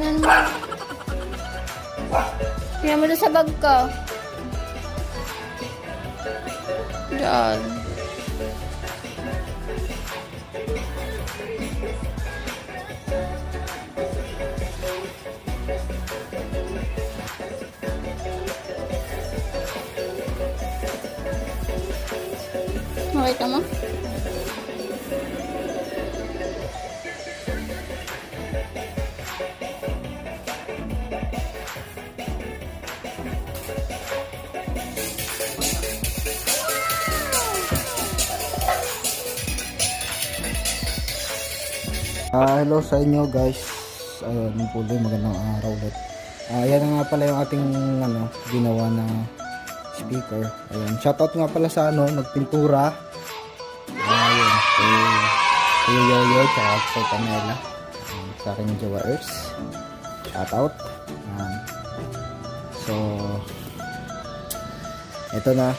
Tingnan mo. Tingnan mo sa bag ko. Diyan. Makita mo? Ah, hello sa inyo guys. Ayun, puli magandang araw ulit. Ah, yan na nga pala yung ating ano, ginawa na speaker. Ayun, shoutout nga pala sa ano, nagpintura. Ayun, kay kay Yoyo tsaka kay Pamela. Sa aking jowa Earth. Shoutout. Ayan. So, ito na.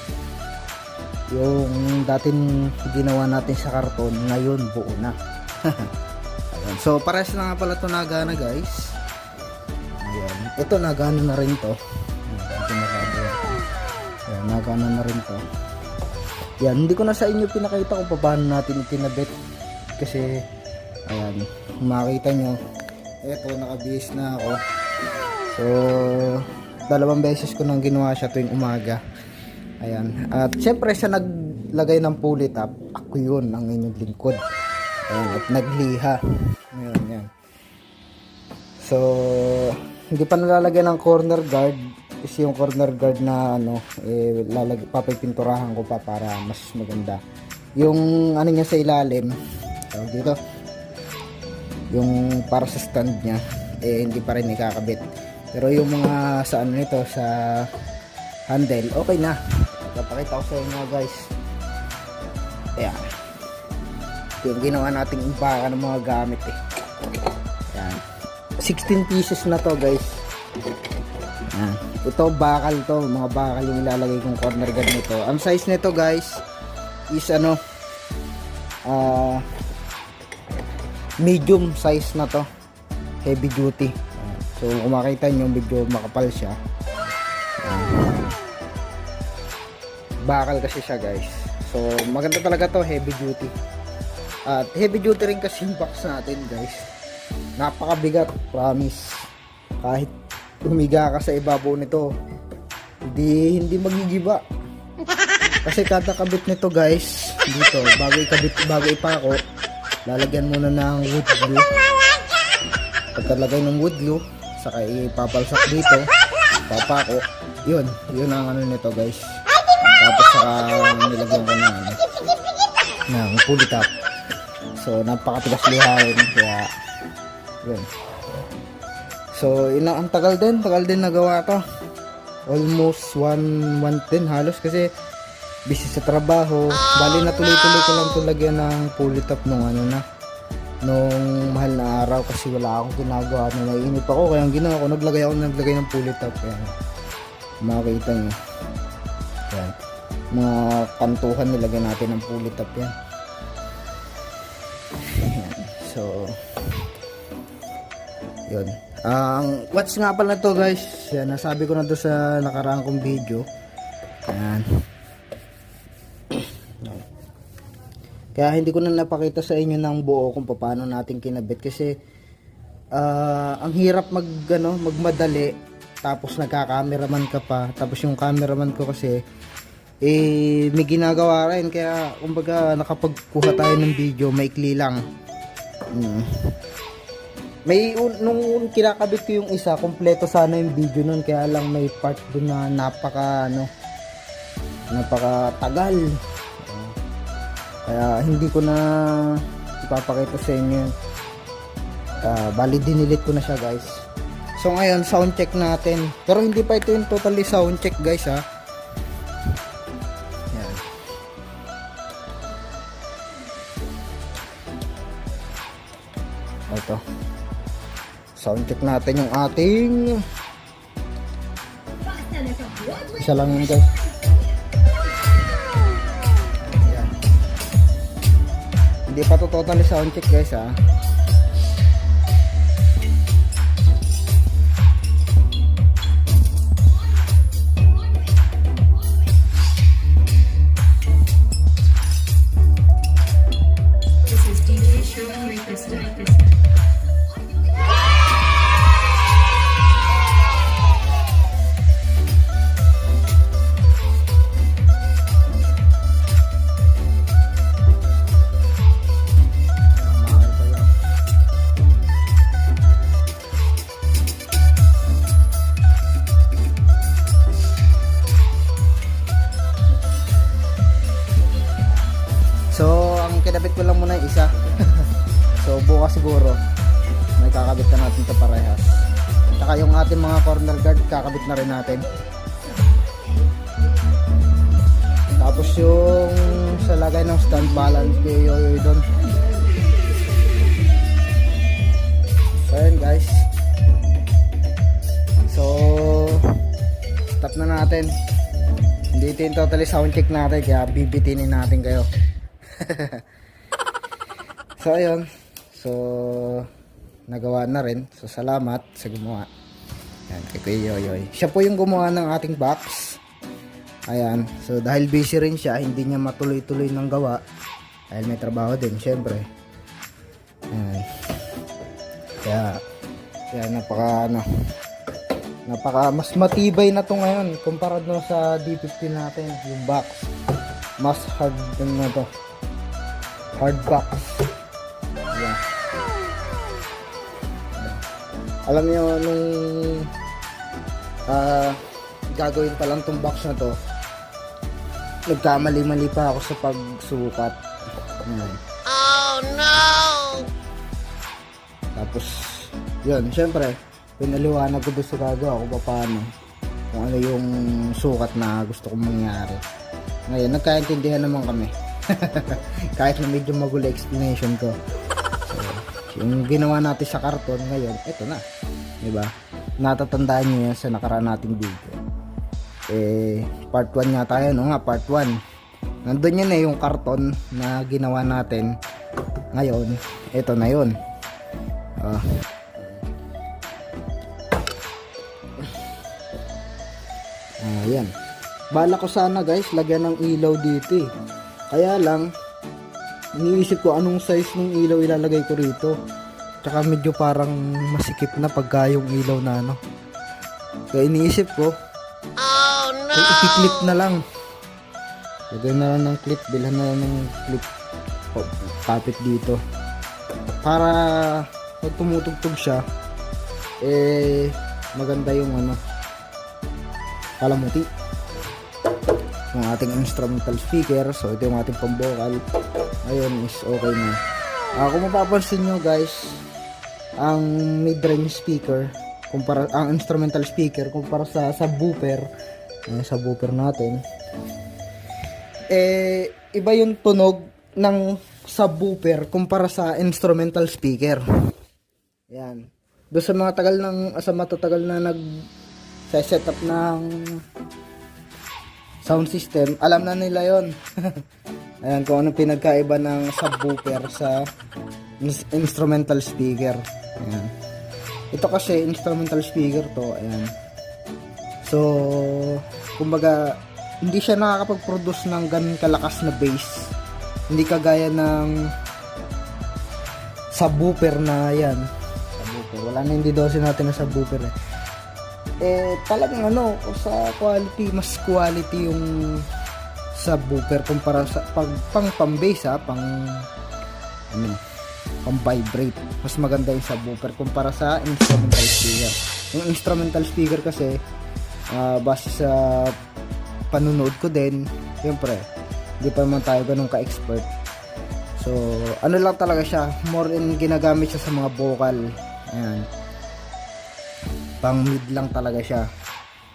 Yung dating ginawa natin sa karton, ngayon buo na. Ayan. So, pares na nga pala ito nagana guys. Ayan. Ito nagana na rin to. Ayan, ito. Ayan, nagana na rin to. Yan, hindi ko na sa inyo pinakita kung paano natin itinabit. Kasi, ayan, makita nyo, eto, nakabihis na ako. So, dalawang beses ko nang ginawa siya tuwing umaga. Ayan. At syempre sa naglagay ng pulley top, ako yun ang inyong lingkod. Ayan, at nagliha. Ayan, yan. So, hindi pa nalalagyan ng corner guard kasi yung corner guard na ano, eh, lalag, papipinturahan ko pa para mas maganda. Yung ano niya sa ilalim, tawag dito, yung para sa stand niya, eh, hindi pa rin ikakabit. Pero yung mga sa ano nito, sa handle, okay na. Papakita ko sa inyo guys. Ayan. Yung ginawa nating impaka ng mga gamit eh. Ayan. 16 pieces na to guys. Ayan. Ito bakal to. Mga bakal yung ilalagay kong corner guard nito. Ang size nito guys is ano ah medium size na to. Heavy duty. So kung makita nyo medyo makapal siya. Bakal kasi siya guys. So maganda talaga to heavy duty. At heavy duty rin kasi yung box natin guys. Napakabigat, promise. Kahit humiga ka sa ibabaw nito, hindi hindi magigiba. Kasi kada kabit nito guys, dito, bago ikabit, bago ipako, lalagyan muna ng wood glue. Pagkalagay ng wood glue, saka ipapalsak dito, papako, yun, yun ang ano nito guys. Tapos saka nilagyan ko ano, ng pulley top. So, napakatigas lihain. Kaya, yun. So, ina ang tagal din. Tagal din nagawa to. Almost one month din halos kasi busy sa trabaho. Bali na tuloy-tuloy ko lang ito lagyan ng pulley top nung ano na nung mahal na araw kasi wala akong ginagawa na naiinip ako kaya ang ginawa ko naglagay ako naglagay ng pulley top kaya makikita nyo yan mga kantuhan nilagyan natin ng pulley top yan Ayan. So, yun. Ang watch nga pala to guys. Yan, nasabi ko na to sa nakaraang kong video. Ayan. Kaya hindi ko na napakita sa inyo ng buo kung paano natin kinabit kasi ah, ang hirap mag ano, magmadali tapos nagka-cameraman ka pa tapos yung cameraman ko kasi eh may ginagawa rin kaya kumbaga nakapagkuha tayo ng video maikli lang mm. may un, nung kinakabit ko yung isa kompleto sana yung video nun kaya lang may part dun na napaka ano napaka tagal. Kaya hindi ko na ipapakita sa inyo uh, bali dinilit ko na siya guys. So ngayon sound check natin. Pero hindi pa ito yung totally sound check guys ha ito. Sound check natin yung ating isa lang yun guys. Ayan. hindi pa to totally sound check guys ha siguro, may kakabit na natin ito parehas. Tsaka yung ating mga corner guard, kakabit na rin natin. Tapos yung sa lagay ng stand balance kay Yoyoy doon. So, yun guys. So, stop na natin. Hindi ito yung totally sound check natin, kaya bibitinin natin kayo. so ayun so nagawa na rin. So salamat sa gumawa. Yan kay Kuya Yoyoy. Siya po yung gumawa ng ating box. Ayan so dahil busy rin siya hindi niya matuloy-tuloy ng gawa. Dahil may trabaho din syempre. Ayan. Kaya kaya napaka ano napaka mas matibay na to ngayon kumpara no sa D50 natin yung box. Mas hard na to. Hard box alam niyo nung ah gagawin pa lang tong box na to nagkamali-mali pa ako sa pagsukat. Ayan. tapos yun syempre pinaliwanag ko sa gagawa ko pa paano kung ano yung sukat na gusto kong mangyari. Ngayon nagkaintindihan naman kami. Kahit na medyo magulo explanation ko yung ginawa natin sa karton ngayon ito na. Di ba natatandaan niyo yan sa nakaraan nating video. Eh part 1 nga tayo no? Nga part 1 nandun yun eh yung karton na ginawa natin ngayon. Ito na yun. Ah. Ah, yan. Bala ko sana guys, lagyan ng ilaw dito eh. Kaya lang, iniisip ko anong size ng ilaw ilalagay ko rito. Tsaka medyo parang masikip na pagka yung ilaw na ano. Kaya iniisip ko, oh no! Ikiklip na lang. Lagyan na lang ng clip, bilhan na lang ng clip. Oh, kapit dito. Para pag tumutugtog siya, eh, maganda yung ano, palamuti yung ating instrumental speaker so ito yung ating pambocal ayun is okay na. Ah, kung mapapansin nyo guys ang mid-range speaker kumpara ang instrumental speaker kumpara sa subwoofer ayan, subwoofer natin eh iba yung tunog ng subwoofer kumpara sa instrumental speaker. Yan doon sa mga tagal ng sa matatagal na nag sa setup ng sound system, alam na nila yon. Ayan, kung anong pinagkaiba ng subwoofer sa ins- instrumental speaker. Ayan. Ito kasi instrumental speaker to, ayan. So, kumbaga, hindi siya nakakapag-produce ng ganun kalakas na bass. Hindi kagaya ng subwoofer na yan. Subwoofer. Wala na hindi dosin natin na subwoofer eh eh talagang ano sa quality mas quality yung subwoofer kumpara sa pag pang pang bass ha? Pang ano pang vibrate mas maganda yung subwoofer kumpara sa instrumental speaker. Yung instrumental speaker kasi ah, base sa panunood ko din syempre hindi pa naman tayo ganun ka-expert. So ano lang talaga siya more in ginagamit siya sa mga vocal. Ayan. Pang mid lang talaga siya.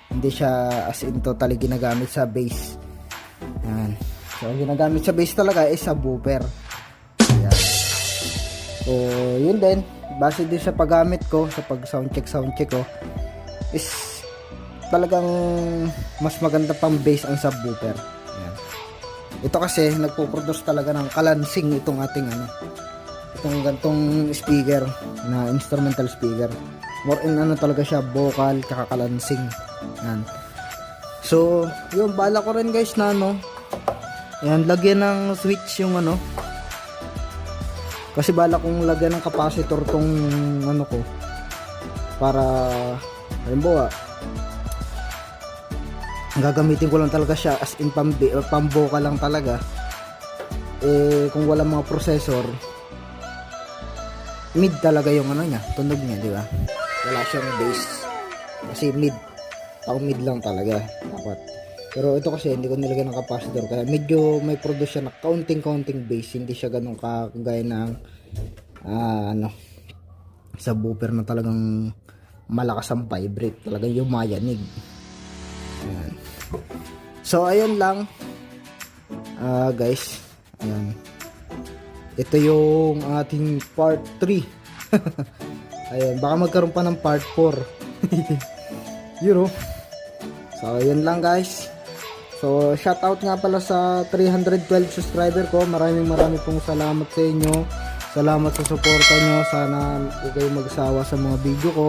Hindi siya as in totally ginagamit sa bass yan. So ang ginagamit sa bass talaga is subwoofer yan so yun din. Base din sa paggamit ko sa pag sound check sound check ko is talagang mas maganda pang bass ang subwoofer yan ito kasi nagpo-produce talaga ng kalansing itong ating ano itong gantong speaker na instrumental speaker. More in ano talaga siya vocal kakakalansing yan so yun bala ko rin guys na ano yan lagyan ng switch yung ano Kasi bala kong lagyan ng capacitor tong ano ko para halimbawa gagamitin ko lang talaga siya as in pam, pamboka lang talaga. Eh kung wala mga processor mid talaga yung ano niya tunog niya di ba? Wala siyang bass kasi mid pang mid lang talaga dapat pero ito kasi hindi ko nilagyan ng capacitor kaya medyo may produce siya na counting counting bass hindi siya ganun kagaya ng ah, ano sa booper na talagang malakas ang vibrate. Talagang yumayanig. Ayan. so ayun lang. Ah guys. Ayan. Ito yung ating part 3 ayun baka magkaroon pa ng part 4 you know so ayun lang guys. So shout out nga pala sa 312 subscriber ko. Maraming maraming pong salamat sa inyo. Salamat sa suporta nyo. Sana huwag kayong magsawa sa mga video ko.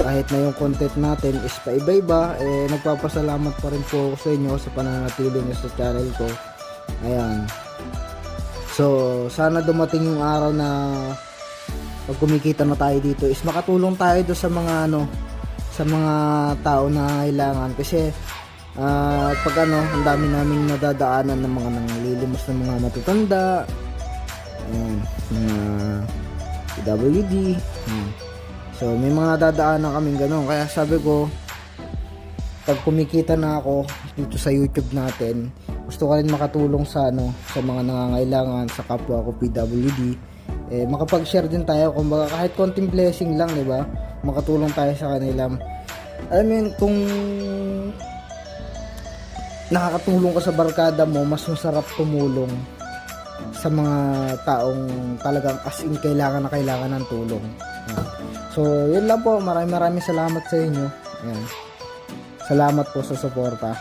Kahit na yung content natin is paiba-iba eh nagpapasalamat pa rin po ako sa inyo sa pananatili nyo sa channel ko. Ayan. So sana dumating yung araw na pag kumikita na tayo dito is makatulong tayo do sa mga ano sa mga tao na kailangan. Kasi ah, pag ano ang dami naming nadadaanan ng mga nanglilimos ng mga matutanda ayan mga PWD ayan. so may mga dadaanan kaming ganun. Kaya sabi ko pag kumikita na ako dito sa YouTube natin gusto ko rin makatulong sa ano sa mga nangangailangan sa kapwa ko PWD eh makapag-share din tayo. Kumbaga kahit konting blessing lang di ba makatulong tayo sa kanila. Alam mo yun kung nakakatulong ka sa barkada mo mas masarap tumulong sa mga taong talagang as in kailangan na kailangan ng tulong. So yun lang po. Maraming maraming salamat sa inyo. Ayan. salamat po sa suporta